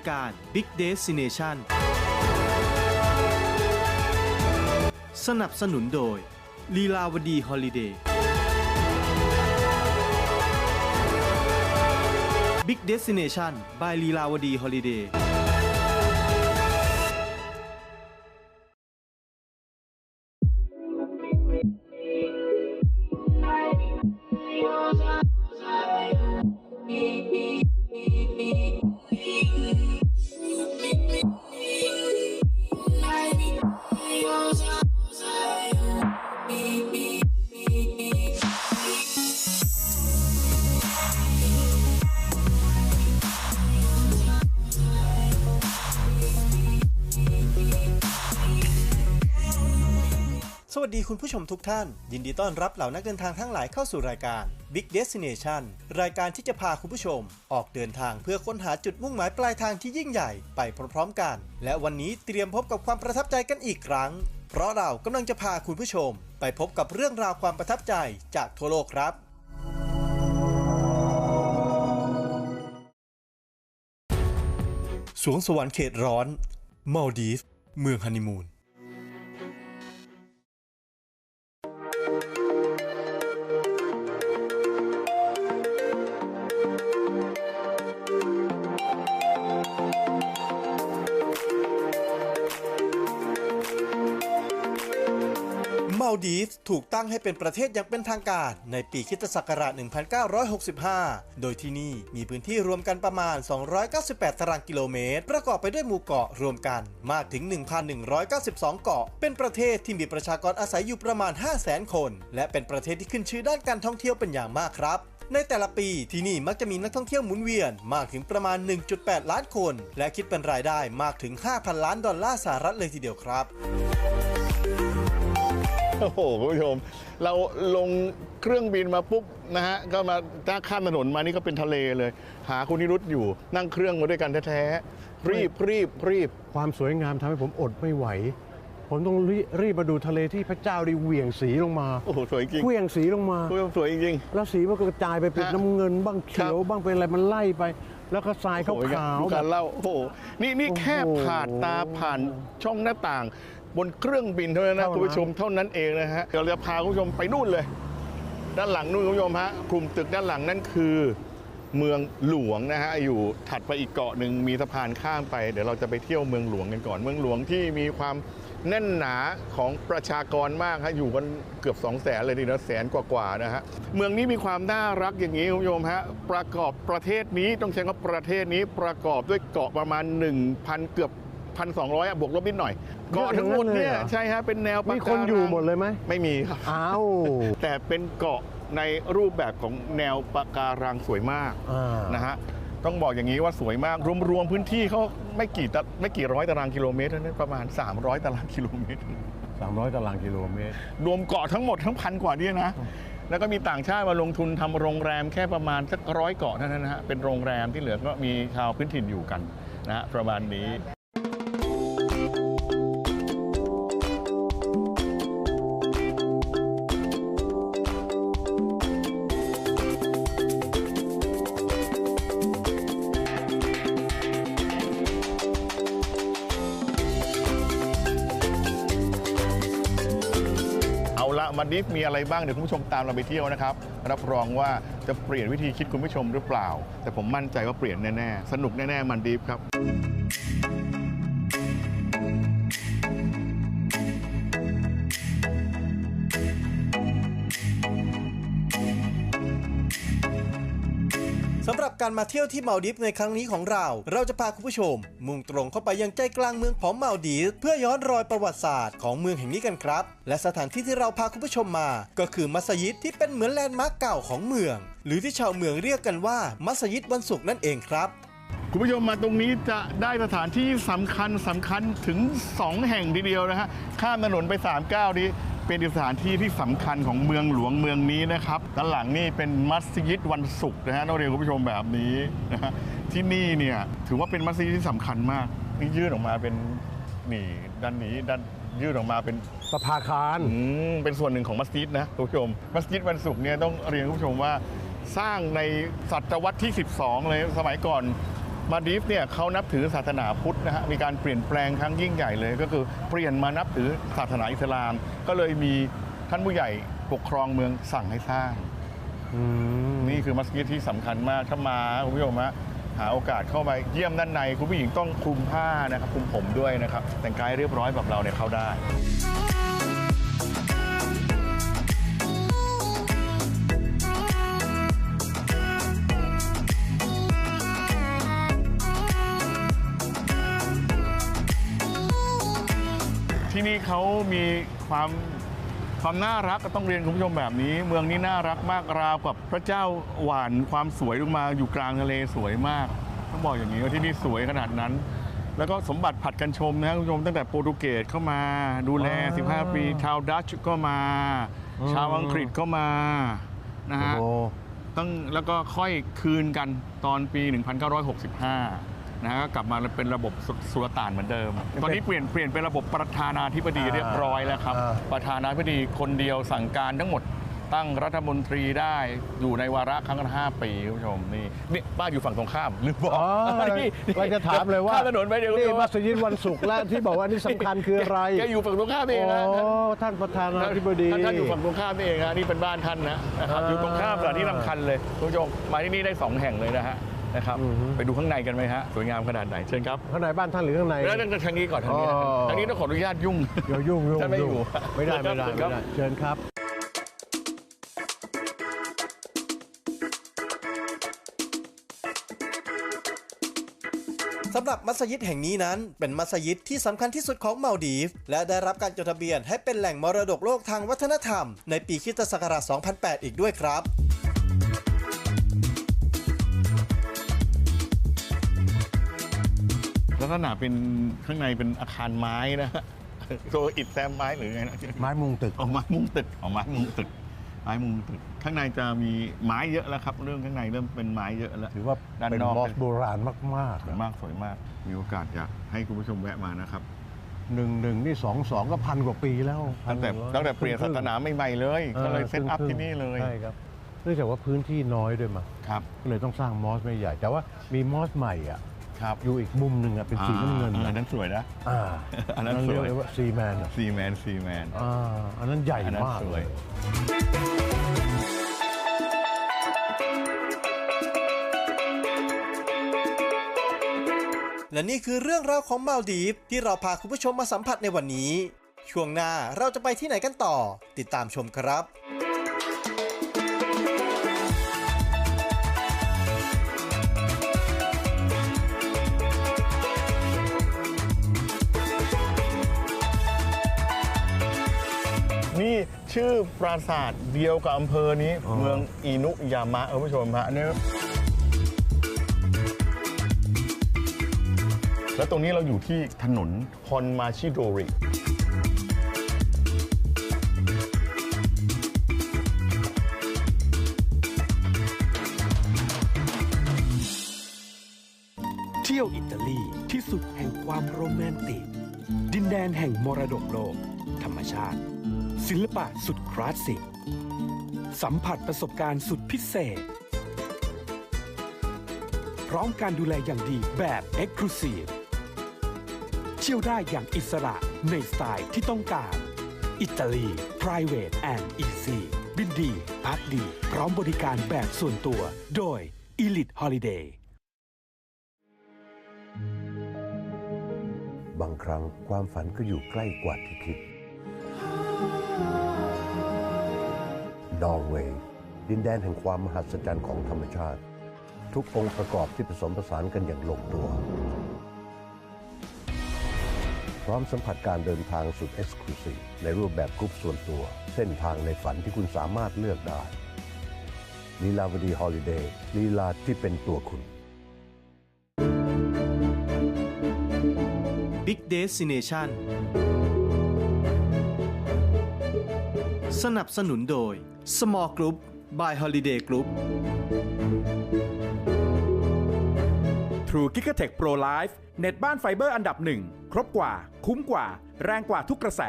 ายการ Big Destination สนับสนุนโดยลีลาวดีฮอลิเดย์ Big Destination by ลีลาวดีฮอลิเดย์ คุณผู้ชมทุกท่าน ยินดีต้อนรับเหล่านักเดินทางทั้งหลายเข้าสู่รายการ Big Destination รายการที่จะพาคุณผู้ชม ออกเดินทางเพื่อค้นหาจุดมุ่งหมายปลายทางที่ยิ่งใหญ่ไปพร้อมๆกัน และวันนี้เตรียมพบกับความประทับใจกันอีกครั้ง เพราะเรากำลังจะพาคุณผู้ชม ไปพบกับเรื่องราวความประทับใจจากทั่วโลกครับสวงสวรรค์เขตร้อนมาลดีฟเมืองฮันนีมูน ถูกตั้งให้เป็นประเทศอย่างเป็นทางการ ในปีคิตศักราช 1965 โดยที่นี่มีพื้นที่รวมกันประมาณ 298 ตารางกิโลเมตร ประกอบไปด้วยหมู่เกาะรวมกันมากถึง 1,192 เกาะ เป็นประเทศที่มีประชากรอาศัยอยู่ประมาณ 500,000 คน และเป็นประเทศที่ขึ้นชื่อด้านการท่องเที่ยวเป็นอย่างมากครับในแต่ละปีที่นี่มักจะมีนักท่องเที่ยวหมุนเวียนมากถึงประมาณ 1.8 ล้านคน และคิดเป็นรายได้มากถึง 5,000 ล้านดอลลาร์สหรัฐเลยทีเดียวครับ โอ้โหคุณผู้ชม เราลงเครื่องบินมาปุ๊บนะฮะก็มาถ้าข้ามถนนมานี่ก็เป็นทะเลเลย หาคุณนิรุตอยู่นั่งเครื่องมาด้วยกันแท้ๆรีบรีบรีบความสวยงามทำให้ผมอดไม่ไหว ผมต้องรีรีบมาดูทะเลที่พระเจ้าได้เหวี่ยงสีลงมาโอ้โหสวยจริงเหวี่ยงสีลงมา คุณผู้ชมสวยจริง แล้วสีมันก็กระจายไปเป็นฮะน้ำเงินบ้างเขียวครับบ้างเป็นอะไรมันไล่ไป แล้วก็ทรายโอ้โหขาวดูๆแบการบเล่าโอ้โหนี่นี่โอ้โหแค่ผ่านตาผ่านช่องหน้าต่าง บนเครื่องบินเท่านั้นนะเท่านั้นคุณผู้ชมเท่านั้นเองนะฮะเดี๋ยวเราจะพาคุณผู้ชมไปนู่นเลย ด้านหลังนู่นคุณผู้ชมฮะกลุ่มตึกด้านหลังนั่นคือเมืองหลวงนะฮะอยู่ถัดไปอีกเกาะหนึ่งมีสะพานข้ามไป เดี๋ยวเราจะไปเที่ยวเมืองหลวงกันก่อน เมืองหลวงที่มีความแน่นหนาของประชากรมากฮะอยู่กันเกือบ 2 0 0แสนเลยดีนะแสนกว่าๆนะฮะเมืองนี้มีความน่ารักอย่างนี้คุณผู้ชมฮะประกอบประเทศนี้ต้องใช้ว่าประเทศนี้ประกอบด้วยเกาะประมาณ 1,000 เกือบ1,200อะบวกลบนิดหน่อย เกาะทั้งหมดเนี่ยใช่ฮะเป็นแนวปะมีการังคนอยู่หมดเลยไหมไม่มีครับอ้าวแต่เป็นเกาะในรูปแบบของแนวปะการังสวยมากอ่านะฮะต้องบอกอย่างนี้ว่าสวยมาก รวมๆพื้นที่เขาไม่กี่ตะไม่กี่ร้อยตารางกิโลเมตรเท่านั้นประมาณ 300 ตารางกิโลเมตร300ตารางกิโลเมตร รวมเกาะทั้งหมดทั้งพันกว่าเนี่ยนะ แล้วก็มีต่างชาติมาลงทุนทำโรงแรมแค่ประมาณสักร้อยเกาะเท่านั้นนะฮะ เป็นโรงแรมที่เหลือก็มีชาวพื้นถิ่นอยู่กันนะฮะประมาณนี้าละมันดิฟมีอะไรบ้าง เดี๋ยวคุณผู้ชมตามเราไปเที่ยวนะครับ รับรองว่าจะเปลี่ยนวิธีคิดคุณผู้ชมหรือเปล่า แต่ผมมั่นใจว่าเปลี่ยนแน่ๆ สนุกแน่ๆ มันดิฟครับ การมาเที่ยวที่มาดีฟในครั้งนี้ของเรา เราจะพาคุณผู้ชม มุ่งตรงเข้าไปยังใจกลางเมืองของมาดีฟเพื่อย้อนรอยประวัติศาสตร์ของเมืองแห่งนี้กันครับ และสถานที่ที่เราพาคุณผู้ชมมา ก็คือมัสยิดที่เป็นเหมือนแลนด์มาร์กเก่าของเมือง หรือที่ชาวเมืองเรียกกันว่ามัสยิดวันศุกร์นั่นเองครับคุณผู้ชมมาตรงนี้จะได้สถานที่สำคัญสำคัญถึง 2 แห่งทีเดียวนะฮะ ข้ามถนนไป3ก้าวนี้ เป็นสถานที่ที่สำคัญของเมืองหลวงเมืองนี้นะครับด้านหลังนี่เป็นมัสยิดวันศุกร์นะฮะต้องเรียนคุณผู้ชมแบบนี้นะฮะที่นี่เนี่ยถือว่าเป็นมัสยิดที่สำคัญมากนี่ยื่นออกมาเป็นนี่ด้านนี้ด้านยื่นออกมาเป็นสภาคารอืมเป็นส่วนหนึ่งของมัสยิดนะคุณผู้ชม มัสยิดวันศุกร์เนี่ยต้องเรียนคุณผู้ชมว่าสร้างในศตวรรษที่ 12 เลยสมัยก่อน มาดีฟเนี่ยเขานับถือศาสนาพุทธนะฮะมีการเปลี่ยนแปลงครั้งยิ่งใหญ่เลย ก็คือเปลี่ยนมานับถือศาสนาอิสลาม ก็เลยมีท่านผู้ใหญ่ปกครองเมืองสั่งให้สร้างอืมนี่คือมัสยิดที่สำคัญมากถ้ามาคุณผู้ชมฮะหาโอกาสเข้าไปเยี่ยมด้านในคุณผู้หญิงต้องคลุมผ้านะครับคลุมผมด้วยนะครับ แต่งกายเรียบร้อยแบบเราเนี่ยเข้าได้ ที่นี่เขามีความความน่ารักก็ต้องเรียนคุณผู้ชมแบบนี้ เมืองนี้น่ารักมากราวกับพระเจ้าหวานความสวยลงมาอยู่กลางทะเลสวยมากต้องบอกอย่างนี้ว่าที่นี่สวยขนาดนั้น แล้วก็สมบัติผัดกันชมนะครับคุณผู้ชมตั้งแต่โปรตุเกสเข้ามา ดูแล 15 ปีชาวดัตช์ก็มา ชาวอังกฤษก็มานะฮะโอ้ต้องแล้วก็ค่อยคืนกันตอนปี 1965 นะฮะก็กลับมาเป็นระบบสุสุลต่านเหมือนเดิม ตอนนี้เปลี่ยนเปลี่ยนเป็นระบบประธานาธิบดีอ่าเรียบร้อยแล้วครับ อ่า ประธานาธิบดีคนเดียวสั่งการทั้งหมดตั้งรัฐมนตรีได้อยู่ในวาระครั้งละห้าปีคุณผู้ชมนี่นี่บ้านอยู่ฝั่งตรงข้ามลืมบอกอ๋อนี่เราจะถามเลยว่าข้ามถนนไปเดี๋ยวคุณนี่ผู้ชมมัสยิดวันศุกร์แล้วที่บอกว่านี่สำคัญคืออะไรแกอยู่ฝั่งตรงข้ามเองโอ้นะท่านประธานาธิบดี ท่านท่านอยู่ฝั่งตรงข้ามนี่เองฮะนี่เป็นบ้านท่านนะนะครับอ่าอยู่ตรงข้ามสถานที่สำคัญเลยคุณผู้ชมมาที่นี่ได้สองแห่งเลยนะฮะ นะครับ อือฮึ ไปดูข้างในกันไหมฮะ สวยงามขนาดไหน เชิญครับข้างในบ้านท่านหรือข้างใน แล้วทางนี้ก่อนทางนี้นะอ๋อ ทางนี้ต้องขออนุญาตยุ่ง เดี๋ยวยุ่งยุ่งท่านไม่อยู่ไม่ได้ไม่ได้เชิญครับไม่ได้เชิญครับ สำหรับมัสยิดแห่งนี้นั้น เป็นมัสยิดที่สำคัญที่สุดของมาลดีฟส์และได้รับการจดทะเบียนให้เป็นแหล่งมรดกโลกทางวัฒนธรรม ในปีคริสตศักราช 2008 อีกด้วยครับ กษณะเป็นข้างในเป็นอาคารไม้นะฮะตัวอิฐแซมไม้หรือไงนะไม้มุงตึกออกไม้มุงตึกออกไม้มุงตึก ไม้มุงตึก ข้างในจะมีไม้เยอะแล้วครับ เรื่องข้างในเริ่มเป็นไม้เยอะแล้ว ถือว่าด้านเป็นนอกมอสโบราณมากสวยมากสวยมาก มีโอกาสอยากให้คุณผู้ชมแวะมานะครับ ๆหนึ่งหนึ่งนี่สองสองก็พันกว่าปีแล้วตั้งแต่1,100ตั้งแต่เปลี่ยนศาสนาใหม่ๆเลย ก็เลยเซตอัพครึ่ที่งๆนี่เลยใช่ครับเนื่องจากว่าพื้นที่น้อยด้วยมาครับ ก็เลยต้องสร้างมอสไม่ใหญ่ แต่ว่ามีมอสใหม่อะ ครับอยู่อีกมุมหนึ่งอะเป็นสีน้ำเงินอ่าอันนะนั้นสวยนะอ่าอันนั้นสวยเรียกว่าซีแมนซีแมนซีแมนอ่าอันนั้นใหญ่อันนั้นมากสวยและนี่คือเรื่องราวของมาลดีฟส์ที่เราพาคุณผู้ชมมาสัมผัสในวันนี้ ช่วงหน้าเราจะไปที่ไหนกันต่อ ติดตามชมครับ ชื่อปราสาทเดียวกับอำเภอนี้ เมืองอินุยามะคุณผู้ชมฮะเนี่ยแล้วตรงนี้เราอยู่ที่ถนนฮอนมาชิโดริเที่ยวอิตาลีที่สุดแห่งความโรแมนติกดิน แดนแห่งมรดกโลก ธรรมชาติ ศิลปะสุดคลาสสิก สัมผัสประสบการณ์สุดพิเศษ พร้อมการดูแลอย่างดีแบบ e x c l u s i v e เที่ยวได้อย่างอิสระในสไตล์ที่ต้องการ อิตาลี private and easy บินดี พักดี พร้อมบริการแบบส่วนตัว โดย Elite Holiday บางครั้งความฝันก็อยู่ใกล้กว่าที่คิด นอร์เวย์ดินแดนแห่งความมหัศจรรย์ของธรรมชาติ ทุกองค์ประกอบที่ผสมผสานกันอย่างลงตัว พร้อมสัมผัสการเดินทางสุดเอ็กซ์คลูซีฟในรูปแบบกรุ๊ปส่วนตัว เส้นทางในฝันที่คุณสามารถเลือกได้ลีลาวดีฮอลิเดย์ลีลาที่เป็นตัวคุณ Big Destination สนับสนุนโดย Small Group by Holiday Group True g i g a t e c h Pro Life เน็ตบ้านไฟเบอร์อันดับหนึ่ง ครบกว่า คุ้มกว่า แรงกว่าทุกกระแส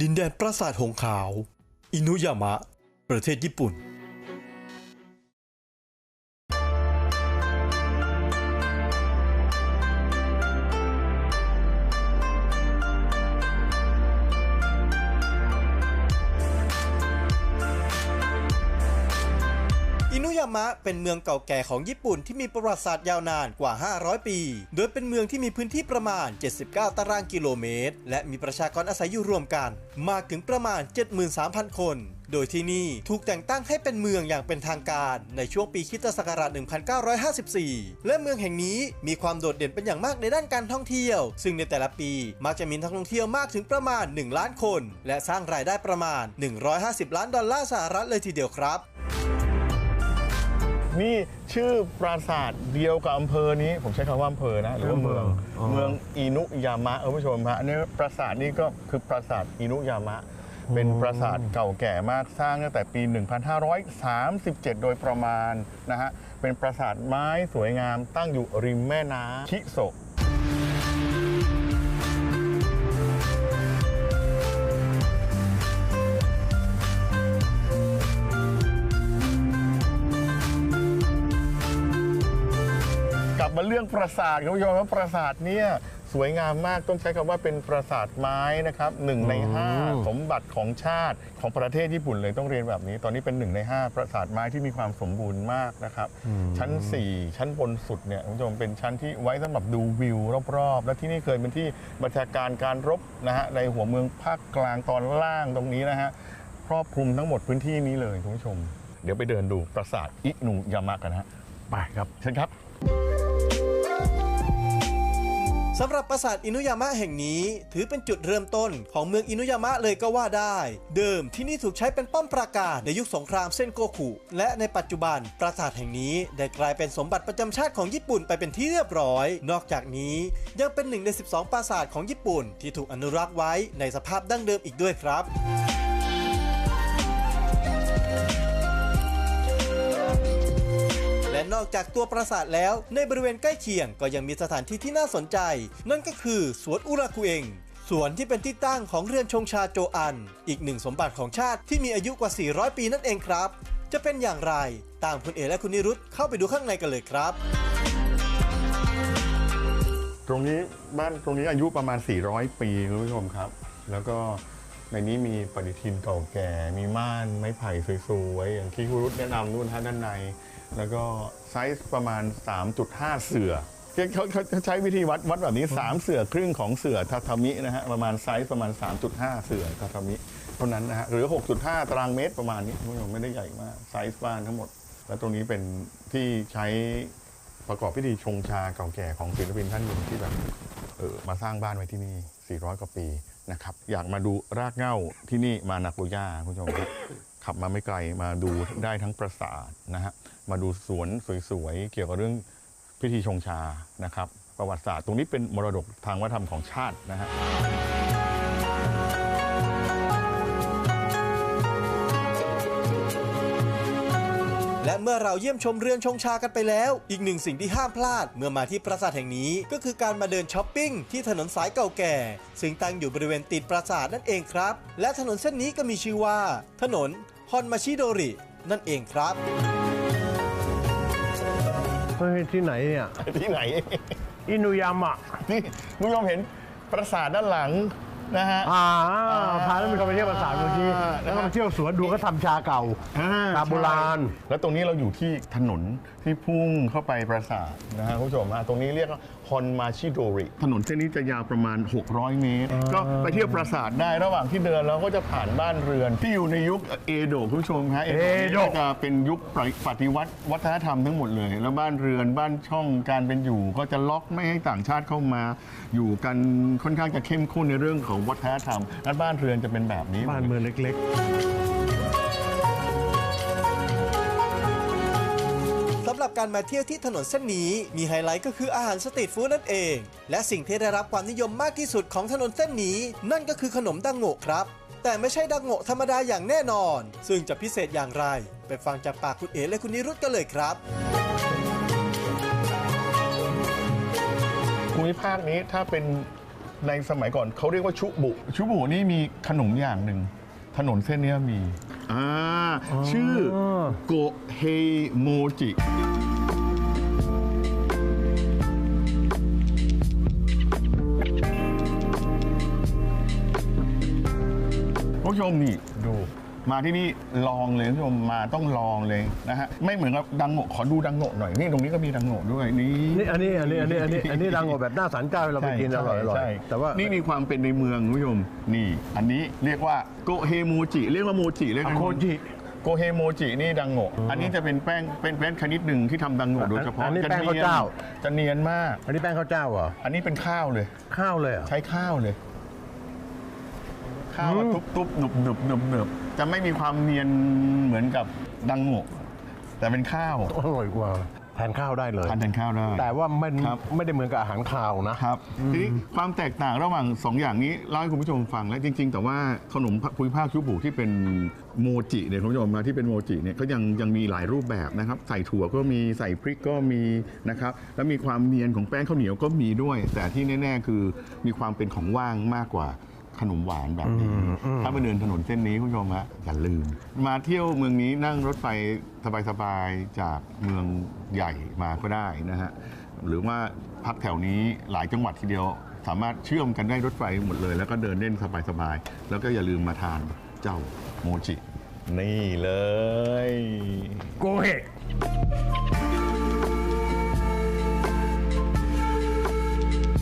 ดินแดนปราสาทหงขาว อินุยามะ ประเทศญี่ปุ่น เป็นเมืองเก่าแก่ของญี่ปุ่นที่มีประวัติศาสตร์ยาวนานกว่า 500 ปี โดยเป็นเมืองที่มีพื้นที่ประมาณ 79 ตารางกิโลเมตร และมีประชากรอาศัยอยู่รวมกัน มากถึงประมาณ 73,000 คน โดยที่นี่ถูกแต่งตั้งให้เป็นเมืองอย่างเป็นทางการในช่วงปีคิตศักราช 1954 และเมืองแห่งนี้มีความโดดเด่นเป็นอย่างมากในด้านการท่องเที่ยว ซึ่งในแต่ละปีมักจะมีนักท่องเที่ยวมากถึงประมาณ 1 ล้านคน และสร้างรายได้ประมาณ 150 ล้านดอลลาร์สหรัฐเลยทีเดียวครับ นี่ชื่อปราสาทเดียวกับอำเภอนี้ ผมใช้คำว่าอำเภอนะหรือว่าเมืองเมืองอินุยามะคุณผู้ชมฮะอันนี้ปราสาทนี้ก็คือปราสาทอินุยามะ เป็นปราสาทเก่าแก่มากสร้างตั้งแต่ปี 1537 โดยประมาณนะฮะเป็นปราสาทไม้สวยงามตั้งอยู่ริมแม่น้ำชิโซะก รื่องปราสาทคุณผู้ชมว่าปราสาทเนี่ยสวยงามมากต้องใช้คำว่าเป็นปราสาทไม้นะครับหนึ่งในห้าสมบัติของชาติของประเทศญี่ปุ่นเลยต้องเรียนแบบนี้ ตอนนี้เป็นหนึ่งในห้าปราสาทไม้ที่มีความสมบูรณ์มากนะครับ ชั้น 4 ชั้นบนสุดเนี่ยคุณผู้ชมเป็นชั้นที่ไว้สำหรับดูวิวรอบๆ และที่นี่เคยเป็นที่บัญชาการการรบนะฮะในหัวเมืองภาคกลางตอนล่างตรงนี้นะฮะครอบคลุมทั้งหมดพื้นที่นี้เลยคุณผู้ชม เดี๋ยวไปเดินดูปราสาทอินุยามะกันนะฮะไปครับเชิญครับ สำหรับปราสาทอินุยามะแห่งนี้ ถือเป็นจุดเริ่มต้นของเมืองอินุยามะเลยก็ว่าได้ เดิมที่นี่ถูกใช้เป็นป้อมปราการในยุคสงครามเส้นโกคุและในปัจจุบันปราสาทแห่งนี้ได้กลายเป็นสมบัติประจำชาติของญี่ปุ่นไปเป็นที่เรียบร้อย นอกจากนี้ยังเป็นหนึ่งใน 12 ปราสาทของญี่ปุ่น ที่ถูกอนุรักษ์ไว้ในสภาพดั้งเดิมอีกด้วยครับ นอกจากตัวปราสาทแล้ว ในบริเวณใกล้เคียงก็ยังมีสถานที่ที่น่าสนใจ นั่นก็คือสวนอุราคุเองสวนที่เป็นที่ตั้งของเรือนชงชาโจอัน อีกหนึ่งสมบัติของชาติที่มีอายุกว่า 400 ปีนั่นเองครับ จะเป็นอย่างไร ตามคุณเอและคุณนิรุตเข้าไปดูข้างในกันเลยครับ ตรงนี้บ้านตรงนี้อายุประมาณ 400 ปีคุณผู้ชมครับ แล้วก็ในนี้มีปฏิทินเก่าแก่ มีม่านไม้ไผ่สวยๆอย่างที่คุณรุตแนะนำนู่นท่าด้านใน แล้วก็ไซส์ประมาณ 3.5 เสือเขาเขาเขาใช้วิธีวัดวัดแบบนี้ 3 เสือครึ่งของเสือทาทามินะฮะประมาณไซส์ประมาณ 3.5 เสือทาทามิเท่านั้นนะฮะหรือ 6.5 ตารางเมตรประมาณนี้คุณผู้ชมไม่ได้ใหญ่มากไซส์บ้านทั้งหมด และตรงนี้เป็นที่ใช้ประกอบพิธีชงชาเก่าแก่ของศิลปินท่านหนึ่งที่แบบเออมาสร้างบ้านไว้ที่นี่ 400 กว่าปีนะครับอยากมาดูรากเหง้าที่นี่มานาโกย่าคุณผู้ชมครับขับมาไม่ไกลมาดูได้ทั้งปราสาทนะฮะ มาดูสวนสวยๆ เกี่ยวกับเรื่องพิธีชงชานะครับ ประวัติศาสตร์ตรงนี้เป็นมรดกทางวัฒนธรรมของชาตินะฮะและเมื่อเราเยี่ยมชมเรือนชงชากันไปแล้ว อีกหนึ่งสิ่งที่ห้ามพลาดเมื่อมาที่ปราสาทแห่งนี้ ก็คือการมาเดินช้อปปิ้งที่ถนนสายเก่าแก่ ซึ่งตั้งอยู่บริเวณติดปราสาทนั่นเองครับ และถนนเส้นนี้ก็มีชื่อว่า ถนนฮอนมาชิโดรินั่นเองครับ ฮ้ยที่ไหนเนี่ยที่ไหน อินุยามะนี่คุณผู้ชมเห็นปราสาทด้านหลังนะฮะ อ่าพาแล้วมีคนไปเที่ยวปราสาทเมื่อกี้อ่า แล้วก็มาเที่ยวสวนดูเขาทำชาเก่าอ่าชาโบราณ ใช่แล้วตรงนี้เราอยู่ที่ถนนที่พุ่งเข้าไปปราสาทนะฮะคุณผู้ชมฮะตรงนี้เรียกว่า ฮอนมาชิโดริ ถนนเส้นนี้จะยาวประมาณ 600 เมตร ก็ไปเที่ยวปราสาทได้ระหว่างที่เดินเราก็จะผ่านบ้านเรือน ที่อยู่ในยุคเอโดะคุณผู้ชมฮะเอโดะเอโดะจะเป็นยุคปฏิวัติวัฒนธรรมทั้งหมดเลย แล้วบ้านเรือนบ้านช่องการเป็นอยู่ ก็จะล็อกไม่ให้ต่างชาติเข้ามา อยู่กันค่อนข้างจะเข้มข้นในเรื่องของวัฒนธรรมและบ้านเรือนจะเป็นแบบนี้บ้านเมืองเล็กส การมาเที่ยวที่ถนนเส้นนี้ มีไฮไลท์ก็คืออาหารสตรีทฟู้ดนั่นเอง และสิ่งที่ได้รับความนิยมมากที่สุดของถนนเส้นนี้ นั่นก็คือขนมดังโงะครับ แต่ไม่ใช่ดังโงะธรรมดาอย่างแน่นอน ซึ่งจะพิเศษอย่างไร ไปฟังจากปากคุณเอ๋และคุณนิรุตกันเลยครับภูมิภาคนี้ถ้าเป็นในสมัยก่อนเขาเรียกว่าชุบุ ชุบุนี่มีขนมอย่างหนึ่งถนนเส้นเนี้ยมีอ่าชื่อโก เฮโมจิผู้ชมนี่ดู มาที่นี่ลองเลยผู้ชมมาต้องลองเลยนะฮะไม่เหมือนกับดังโงะขอดูดังโงะหน่อยนี่ตรงนี้ก็มีดังโงะด้วยนี่นี่อันนี้อันนี้อันนี้อันนี้อันนี้ดังกว่าแบบหน้าสันเจ้าเราไปกินอร่อยอร่อยใช่แต่ว่านี่มีความเป็นในเมืองคุณผู้ชมนี่ อันนี้เรียกว่าโกเฮโมจิเรียกว่าโมจิเรียกโคจิ โกเฮโมจินี่ดังโงะอันนี้จะเป็นแป้งเป็นแป้งชนิดหนึ่งที่ทำดังโงะโดยเฉพาะอันนี้จะแป้งนียข้าวเจ้า จะเนียนมาก อันนี้แป้งข้าวเจ้าเหรอ อันนี้เป็นข้าวเลย ข้าวเลยเหรอ ใช้ข้าวเลย ข้าวอืมทุบทุบๆหนุบหนุบหนุบหนุบจะไม่มีความเนียนเหมือนกับดังโงะแต่เป็นข้าว อร่อยกว่า แทนข้าวได้เลยทานแทนข้าวได้ แต่ว่าไม่ครับ ไม่ได้เหมือนกับอาหารคาวนะ ครับทีนี้ความแตกต่างระหว่างสองอย่างนี้เล่าให้คุณผู้ชมฟังแล้วจริง ๆ แต่ว่าขนมภูมิภาคคิวบุที่เป็นโมจิเนี่ยคุณผู้ชมมาที่เป็นโมจิเนี่ยก็ยังยังมีหลายรูปแบบนะครับ ใส่ถั่วก็มีใส่พริกก็มีนะครับแล้วมีความเนียนของแป้งข้าวเหนียวก็มีด้วย แต่ที่แน่ ๆ คือมีความเป็นของว่างมากกว่า ขนมหวานแบบนี้ ถ้าไปเดินถนนเส้นนี้คุณผู้ชมฮะอย่าลืม มาเที่ยวเมืองนี้นั่งรถไฟสบายๆจากเมืองใหญ่มาก็ได้นะฮะ หรือว่าพักแถวนี้หลายจังหวัดทีเดียว สามารถเชื่อมกันได้รถไฟหมดเลย แล้วก็เดินเล่นสบายๆแล้วก็อย่าลืมมาทานเจ้าโมจิ นี่เลย โกเฮ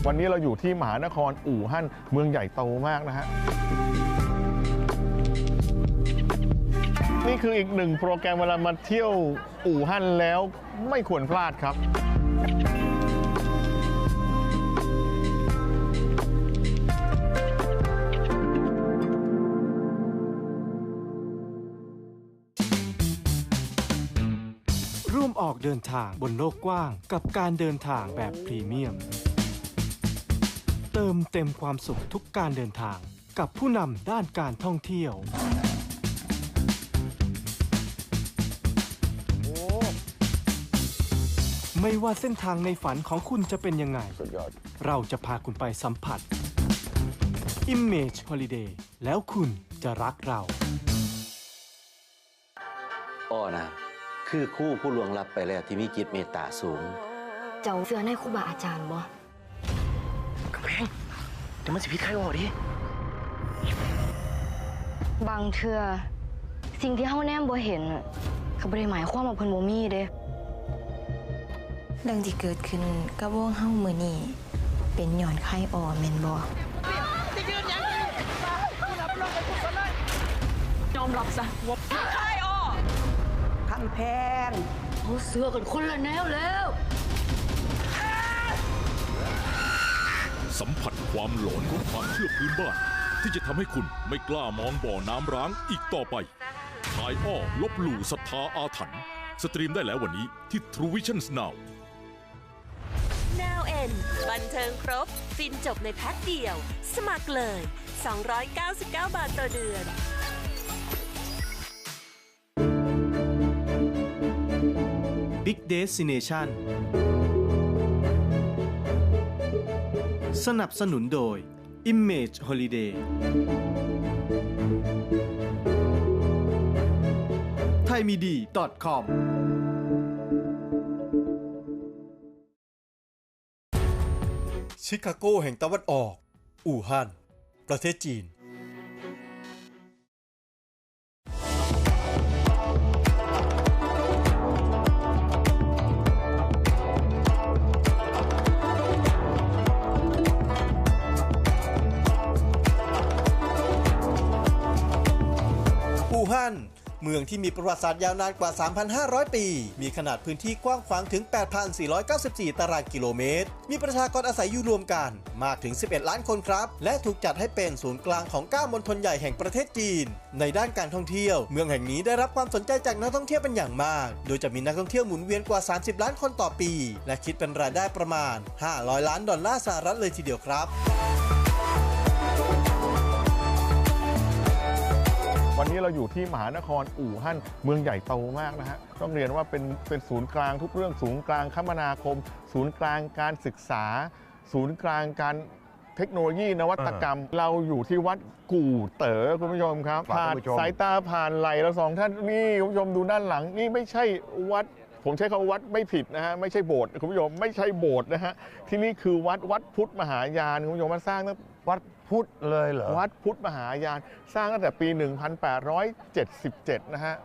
วันนี้เราอยู่ที่มหานครอู่ฮั่นเมืองใหญ่โตมากนะฮะนี่คืออีกหนึ่งโปรแกรมเวลามาเที่ยวอู่ฮั่นแล้วไม่ควรพลาดครับร่วมออกเดินทางบนโลกกว้างกับการเดินทางแบบพรีเมียม เติมเต็มความสุขทุกการเดินทาง กับผู้นำด้านการท่องเที่ยว ไม่ว่าเส้นทางในฝันของคุณจะเป็นยังไงเราจะพาคุณไปสัมผัส Image Holiday แล้วคุณจะรักเรา อ้อนะคือครู่ผู้ลวงลับไปแล้วที่มีจิตเมตตาสูง เจ้าเสื้อในครูบาอาจารย์บ่กำ แพงเดี๋ยวมันสิพิษใครออกดิ บางเทื่อสิ่งที่เฮาแนมบ่เห็นน่ะก็บ่ได้หมายความว่าเพิ่นบ่มีเด้เรื่องที่เกิดขึ้นกับวงเฮ้ามือนี่เป็นหย่อนไข้อ่อแม่นบ่เอาเสื้อกันคนละแนวแล้ว สัมผัสความหลอนของความเชื่อพื้นบ้าน ที่จะทำให้คุณไม่กล้ามองบ่อน้ำร้างอีกต่อไปทายอ้อลบหลู่ศรัทธาอาถรรพ์สตรีมได้แล้ววันนี้ที่ True Vision Now Now N บันเทิงครบ ฟินจบในแพ็คเดียว สมัครเลย 299 บาทต่อเดือน Big Destination ส สนับสนุนโดย Image Holiday ไทยมีดี .com ชิคาโกแห่งตะวันออก อู่ฮั่น ประเทศจีน เมืองที่มีประวัติศาสตร์ยาวนานกว่า 3,500 ปี มีขนาดพื้นที่กว้างขวางถึง 8,494 ตารางกิโลเมตร มีประชากรอาศัยอยู่รวมกันมากถึง 11 ล้านคนครับ และถูกจัดให้เป็นศูนย์กลางของ 9 มณฑลใหญ่แห่งประเทศจีน ในด้านการท่องเที่ยว เมืองแห่งนี้ได้รับความสนใจจากนักท่องเที่ยวเป็นอย่างมาก โดยจะมีนักท่องเที่ยวหมุนเวียนกว่า 30 ล้านคนต่อปี และคิดเป็นรายได้ประมาณ 500 ล้านดอลลาร์สหรัฐเลยทีเดียวครับ วันนี้เราอยู่ที่มหานครอู่ฮั่นเมืองใหญ่โตมากนะฮะต้องเรียนว่าเป็นเป็นศูนย์กลางทุกเรื่องศูนย์กลางคมนาคม ศูนย์กลางการศึกษา ศูนย์กลางการเทคโนโลยีนวัตกรรม เราอยู่ที่วัดกู่เต๋อคุณผู้ชมครับฝากผ่านท่านผู้ชมสายตาผ่านไหลเราสองท่านนี่คุณผู้ชมดูด้านหลัง นี่ไม่ใช่วัดผมใช้คำว่าวัดไม่ผิดนะฮะไม่ใช่โบสถ์คุณผู้ชมไม่ใช่โบสถ์นะฮะที่นี่คือวัดวัดพุทธมหายานคุณผู้ชมมันสร้างตั้งวัด พุทธเลยเหรอ วัดพุทธมหายาน สร้างตั้งแต่ปี 1877 นะฮะ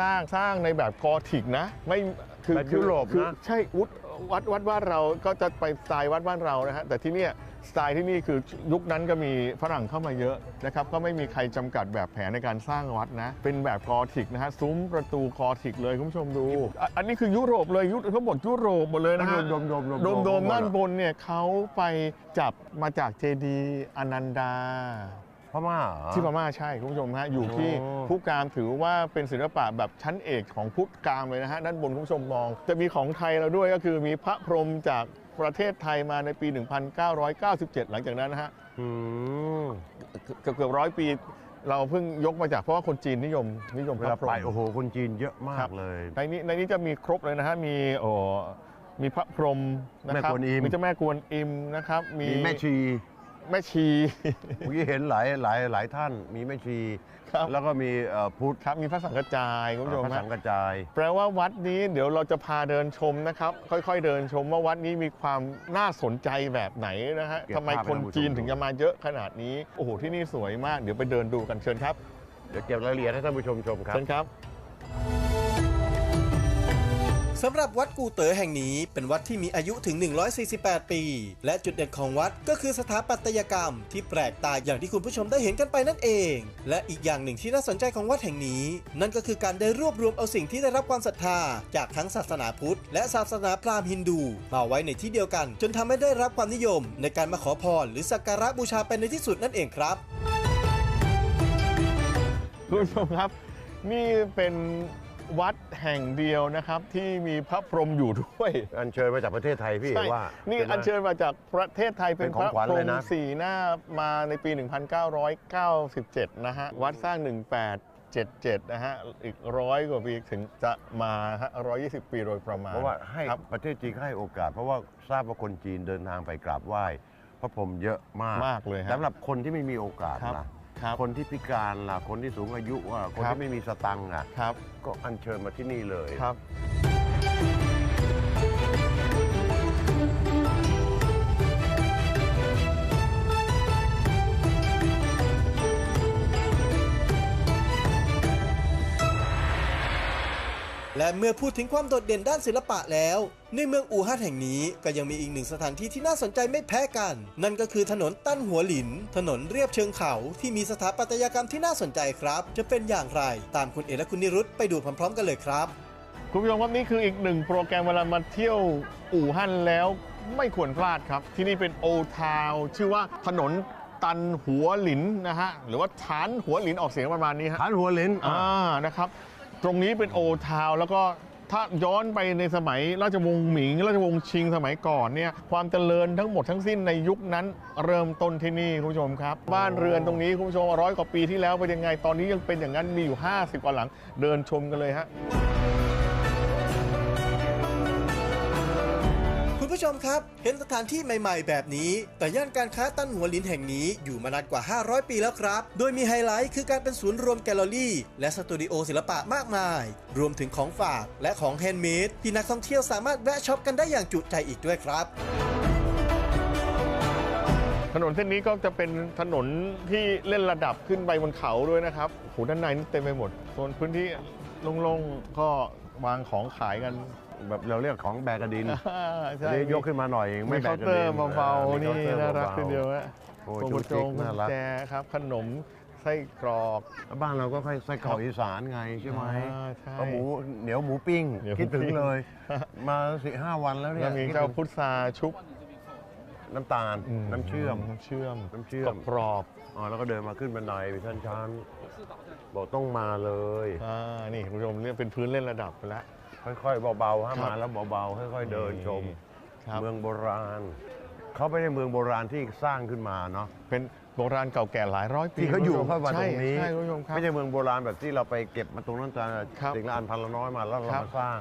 สร้างสร้างในแบบกอธิกนะ ไม่คือแบบคือยุโรปคือนะ ใช่วุฒวัดวัดบ้านเราก็จะไปสไตล์วัดบ้านเรานะฮะแต่ที่เนี่ยสไตล์ที่นี่คือยุคนั้นก็มีฝรั่งเข้ามาเยอะนะครับก็ไม่มีใครจำกัดแบบแผนในการสร้างวัดนะ เป็นแบบกอธิกนะฮะซุ้มประตูกอธิกเลยคุณผู้ชมดูอะอันนี้คือยุโรปเลยยุเขาบอกยุโรปหมดเลยนะฮะ โดมโดมโดมโดมโดมหมดด้านอะบนเนี่ยเขาไปจับมาจากเจดีย์อนันดา พม่าเหรอ ที่พม่าใช่คุณผู้ชมฮะอยู่ที่โอ้ พุกามถือว่าเป็นศิลปะแบบชั้นเอกของพุทธกามเลยนะฮะด้านบนคุณผู้ชมมอง จะมีของไทยเราด้วยก็คือมีพระพรหมจากประเทศไทยมาในปี 1997 หลังจากนั้นนะฮะอืมเกือบเกือบร้อยปีเราเพิ่งยกมาจากเพราะว่าคนจีนนิยมนิยมเวพลาระพรหไปม โอ้โหคนจีนเยอะมาครักบ เลย ในนี้ในนี้จะมีครบเลยนะฮะมีโอ้มีพระพรหมนะครับแม่กวนอิม มีเจ้าแม่กวนอิมนะครับ มีแม่ชี แม่ชี เมื่อกี้เห็นหลายหลายหลายท่านมีแม่ชี ครับ แล้วก็มีเอ่อพุทธครับมีพระสังฆจายคุณผู้ชมพระฮะสังฆจาย แปลว่าวัดนี้เดี๋ยวเราจะพาเดินชมนะครับ ค่อยๆ เดินชมว่าวัดนี้มีความน่าสนใจแบบไหนนะฮะเก็บทำไมภาพให้คนท่านผู้ชม จีนดูถึงจะมาเยอะขนาดนี้ โอ้โหที่นี่สวยมากเดี๋ยวไปเดินดูกันเชิญครับเดี๋ยวเก็บรายละเอียดให้ท่านผู้ชมชมครับ เชิญครับ สำหรับวัดกูเต๋อแห่งนี้เป็นวัดที่มีอายุถึง 148 ปี และจุดเด่นของวัดก็คือสถาปัตยกรรมที่แปลกตาอย่างที่คุณผู้ชมได้เห็นกันไปนั่นเอง และอีกอย่างหนึ่งที่น่าสนใจของวัดแห่งนี้ นั่นก็คือการได้รวบรวมเอาสิ่งที่ได้รับความศรัทธา จากทั้งศาสนาพุทธ และศาสนาพราหมณ์ฮินดูมาไว้ในที่เดียวกัน จนทำให้ได้รับความนิยม ในการมาขอพรหรือสักการะบูชาไปในที่สุดนั่นเองครับคุณผู้ชมครับ นี่เป็น วัดแห่งเดียวนะครับที่มีพระพรหมอยู่ด้วยอัญเชิญมาจากประเทศไทยพี่ใช่ว่า นี่ใช่ไหมอัญเชิญมาจากประเทศไทยเป็นเป็นพของระขวัญพรเลหยมนะสี่หน้ามาในปี 1997 นะฮะ วัดสร้าง 1877 นะฮะ อีกร้อยกว่าปีถึงจะมาฮะ120ปีโดยประมาณ เพราะว่าให้ครับประเทศจีนก็ให้โอกาส เพราะว่าทราบว่าคนจีนเดินทางไปกราบไหว้พระพรหมเยอะมากมากเลยฮะสำหรับคนที่ไม่มีโอกาสครับล่ะ ครับ คนที่พิการล่ะคนที่สูงอายุอะคนครับที่ไม่มีสตังค์อะครับ ก็อัญเชิญมาที่นี่เลย ครับ และเมื่อพูดถึงความโดดเด่นด้านศิลปะแล้ว ในเมืองอู่ฮั่นแห่งนี้ก็ยังมีอีกหนึ่งสถานที่ที่น่าสนใจไม่แพ้กัน นั่นก็คือถนนตั้นหัวหลิน ถนนเรียบเชิงเขาที่มีสถาปัตยกรรมที่น่าสนใจครับ จะเป็นอย่างไร ตามคุณเอและคุณนิรุตไปดูพร้อมๆ กันเลยครับ คุณผู้ชมครับนี่คืออีกหนึ่งโปรแกรมเวลามาเที่ยวอู่ฮั่นแล้วไม่ควรพลาดครับ ที่นี่เป็นโอทาวชื่อว่าถนนตันหัวหลินนะฮะหรือว่าฐานหัวหลินออกเสียงประมาณนี้ฮะฐานหัวลิ้นอ่านะครับ ตรงนี้เป็นโอทาวแล้วก็ถ้าย้อนไปในสมัยราชวงศ์หมิง ราชวงศ์ชิงสมัยก่อนเนี่ยความเจริญทั้งหมดทั้งสิ้นในยุคนั้นเริ่มต้นที่นี่คุณผู้ชมครับ บ้านเรือนตรงนี้คุณผู้ชมร้อยกว่าปีที่แล้วเป็นยังไงตอนนี้ยังเป็นอย่างนั้นมีอยู่ 50 กว่าหลัง เดินชมกันเลยฮะ ผู้ชมครับ เห็นสถานที่ใหม่ ๆ แบบนี้ แต่ย่านการค้าตั้นหัวลินแห่งนี้อยู่มานานกว่า 500 ปีแล้วครับ โดยมีไฮไลท์คือการเป็นศูนย์รวมแกลเลอรี่ และสตูดิโอศิลปะมากมาย รวมถึงของฝากและของแฮนด์เมดที่นักท่องเที่ยวสามารถแวะช็อปกันได้อย่างจุใจอีกด้วยครับถนนเส้นนี้ก็จะเป็นถนนที่เล่นระดับขึ้นไปบนเขาด้วยนะครับโอ้โหด้านในนี่เต็มไปหมดโซนพื้นที่โล่งๆก็วางของขายกัน แบบเราเรียกของแบกกระดินอ่าอัใช่นนี้ยกขึ้นมาหน่อยเองมีไม่แบเคากน์กระเตอดินร์เบาออๆมีนี่เคาน์เตอน่ารักเบๆทีเดียวฮะโอ้พวงจุกุกญจจิกงกุน่าญรักแจครับ ขนมไส้กรอก บ้านเราก็ค่อยไส้กรอกอีสานไงใช่ไหมอ่าใช่ก็หมูเหนียวหมูปิ้งเหนียวหมูคิดถึงปิ้งเลย มาสี่ห้าวันแล้วเนี่แล้ยวมีคิดเจ้าถึงพุทราชุบน้ำตาล น้ำเชื่อม น้ำเชื่อม น้ำเชื่อมกรอบอ๋อแล้วก็เดินมาขึ้นบันไดไปชั้นชั้นๆบอกต้องมาเลยอ่านี่คุณผู้ชมเนี่ยเป็นพื้นเล่นระดับไปแล้ว ค่อยๆเบาๆฮะครับมาแล้วเบาๆค่อยๆเดินชม ครับเมืองโบราณ เขาไม่ได้เมืองโบราณที่สร้างขึ้นมาเนาะเป็นโบราณเก่าแก่หลายร้อยปีที่เขาอยู่คุณผู้ชเข้ามาตรงนี้ใช่ใช่คุณผู้ชมครับ ไม่ใช่เมืองโบราณแบบที่เราไปเก็บมาตรงนั้นจะครับ สิ่งละอันพันละน้อยมาแล้วเราครับมาสร้าง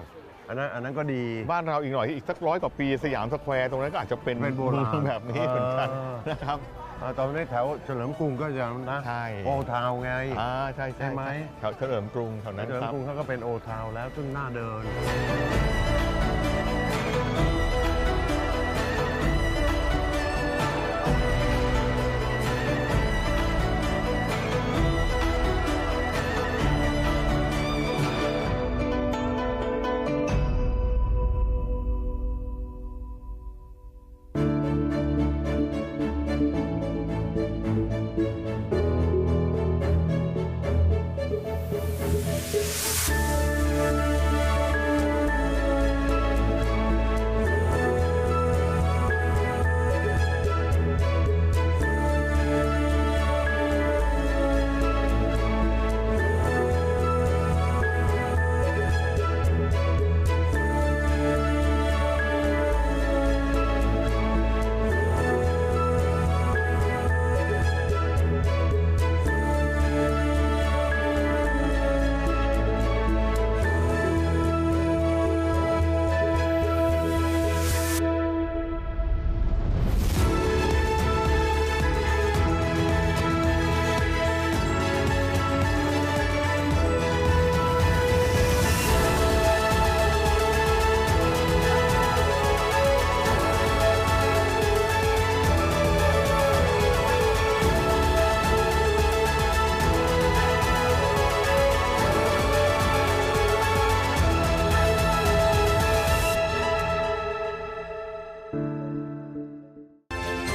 อันนั้นอันนั้นก็ดี บ้านเราอีกหน่อยอีกสักร้อยกว่าปีสยามสแควร์ตรงนั้นก็อาจจะเป็นเป็นโบราณเมืองแบบนี้เหมือนกันเออ นะครับ อ่าตอนนี้แถวเฉลิมกรุงก็จะนะใช่ โอทาวไง อ่าใช่ใช่ใช่ไหม แถวเฉลิมกรุงแถวนั้นเฉลิมครับ กรุงเขาก็เป็นโอทาวแล้วซึ่งน่าเดิน